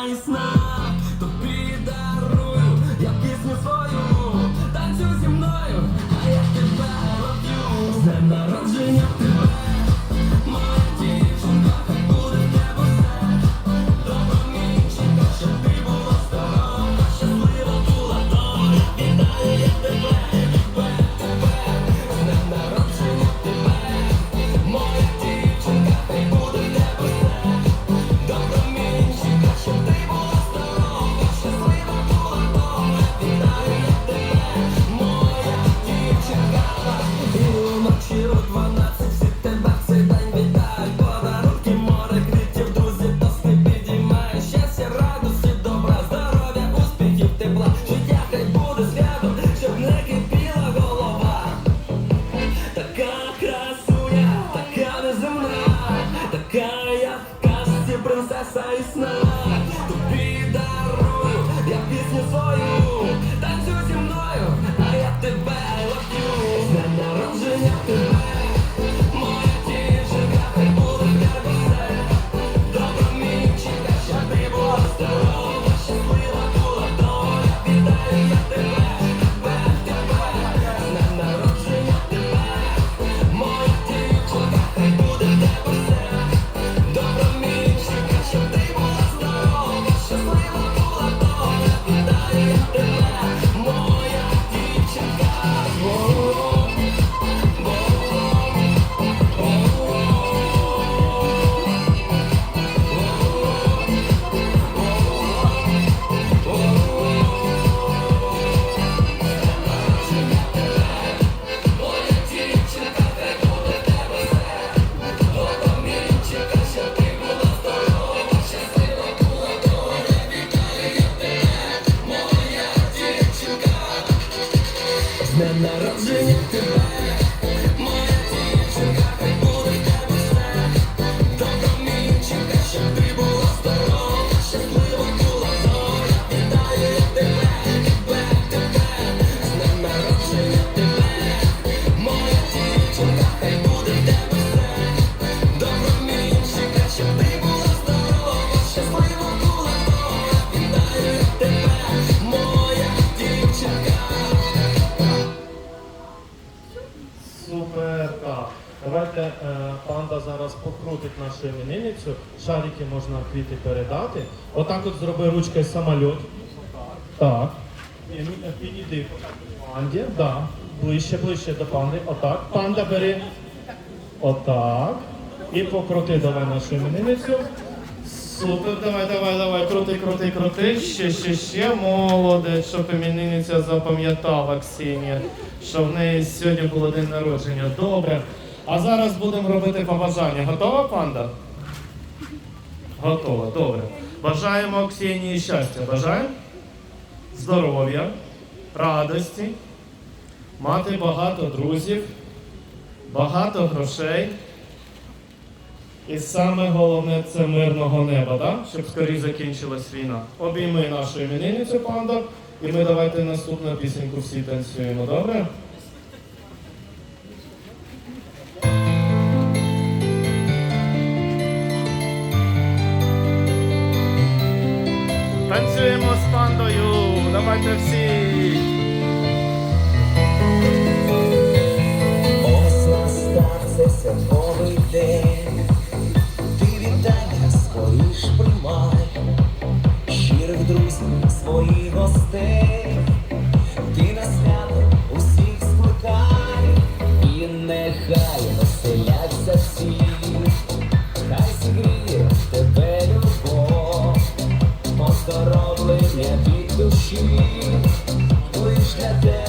nice, nice. такая в принцесса и сна. Е, панда зараз покрутить нашу іменинницю, шарики можна квіти передати. Отак от зроби ручкою самоліт. Так. Підійди панді, да. ближче, ближче до панди. Отак. Панда бери. Отак. І покрути давай нашу іменинницю. Супер, давай, давай, давай, крути, крути, крути. Ще, ще, ще молодець, щоб іменинниця запам'ятала Ксенія, що в неї сьогодні було день народження. Добре. А зараз будемо робити побажання. Готова, панда? Готова, добре. Бажаємо Ксенії щастя. Бажаємо здоров'я, радості, мати багато друзів, багато грошей. І саме головне це мирного неба, да? щоб скоріше закінчилась війна. Обійми нашу іменинницю панда, і ми давайте наступну пісеньку всі танцюємо, добре? командою. Давайте всі. Ci, pójść in.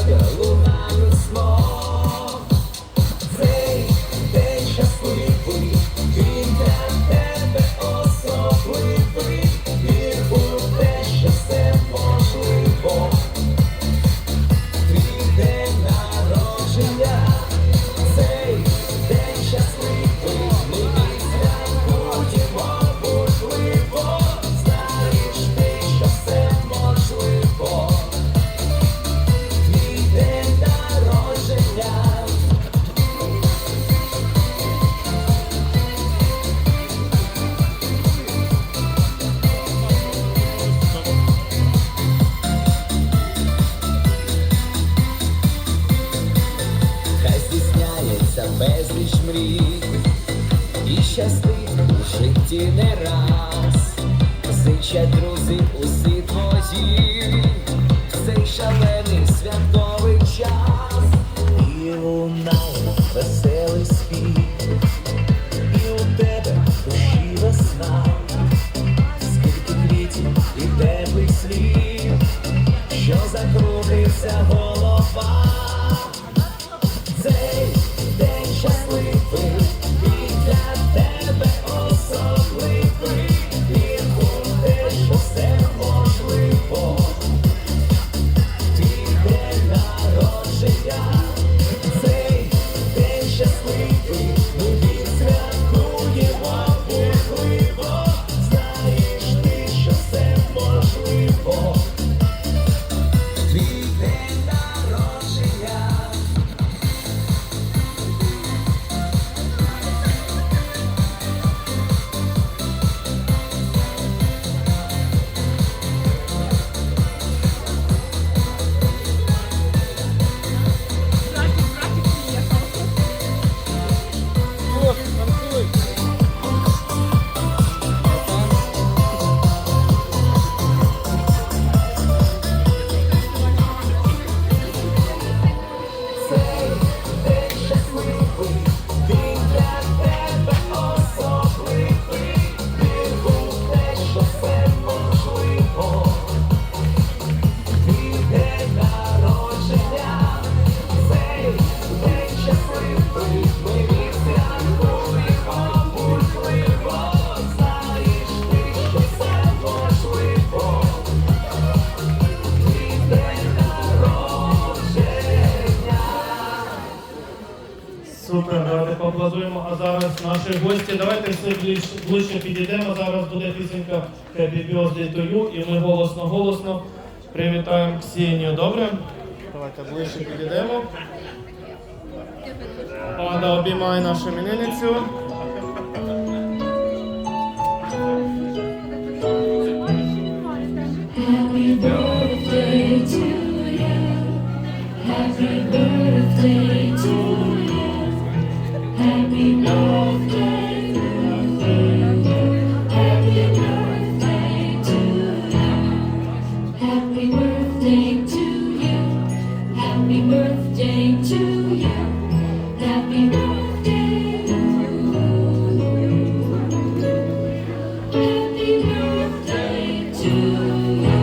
Зичать друзі усі твої, цей шалений святковий час, і лунає веселий світ, і у тебе душі весна, скільки квітів і теплих слів, що закрутиться наші гості. Давайте все ближче, ближче підійдемо. Зараз буде пісенька Happy Birthday to you, і ми голосно-голосно привітаємо Ксенію. Добре? Давайте ближче підійдемо. Панда обіймає нашу іменинницю. Happy birthday to you. Happy birthday Happy birthday to you. Happy birthday to. Happy birthday to you.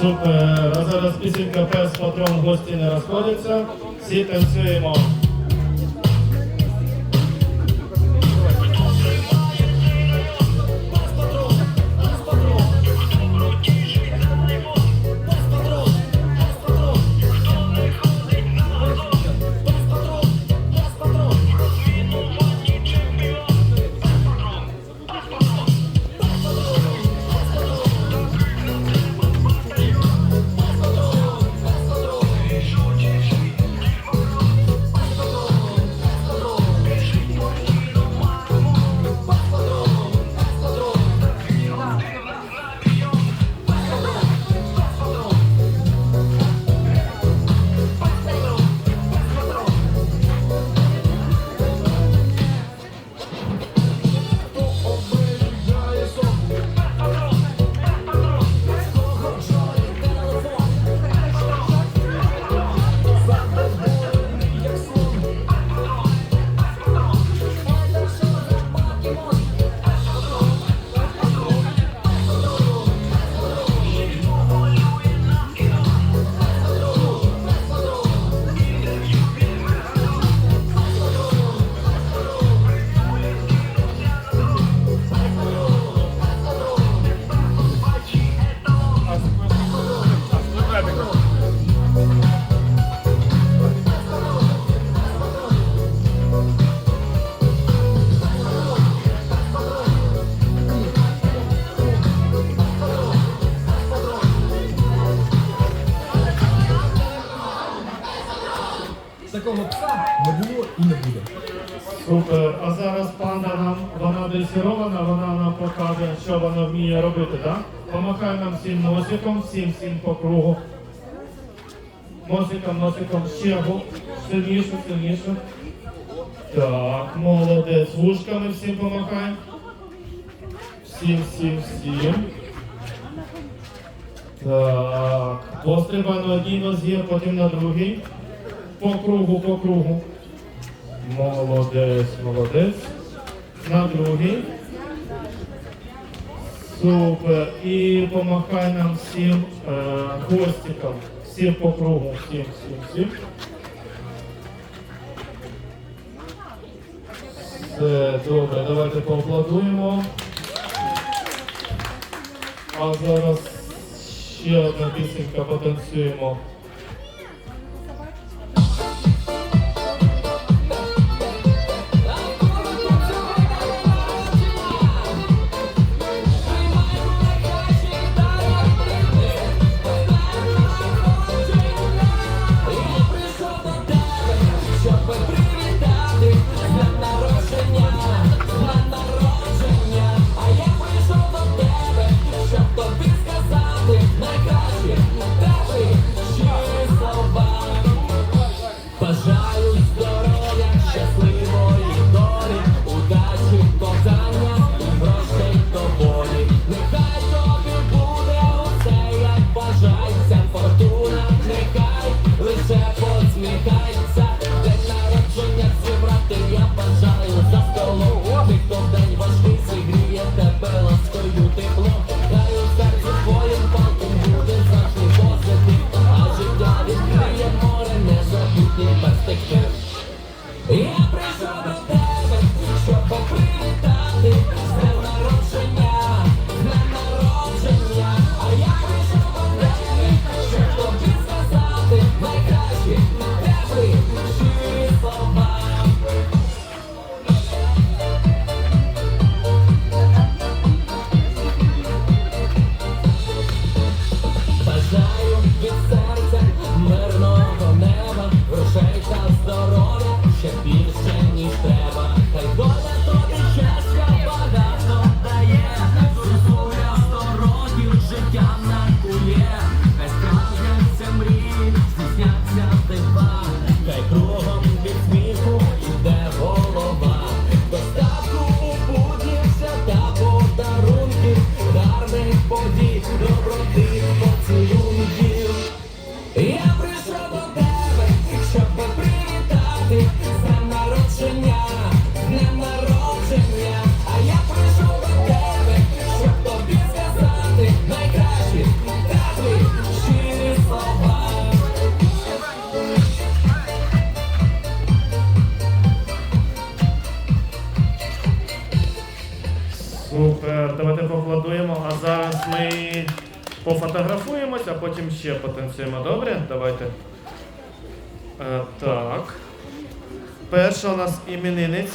Супер. А зараз пісенька пес патрон гості не розходиться. Всі танцюємо. Що вона вміє робити, так? Помахай нам всім носиком, всім всім по кругу. Носиком, носиком, ще сильніше, сильніше. Так, молодець. Вушками всім помахай. Всім, всім, всім. Так. Пострибай на одній нозі, потім на другій. По кругу, по кругу. Молодець, молодець. На другий. Супер. І помахай нам всім е, хвостиком. Всім по кругу. Всім, всім, всім. Все, добре, давайте поаплодуємо. А зараз ще одна пісенька потанцюємо. like a ще потанцюємо. Добре? Давайте. Е, так. Перша у нас іменинниця.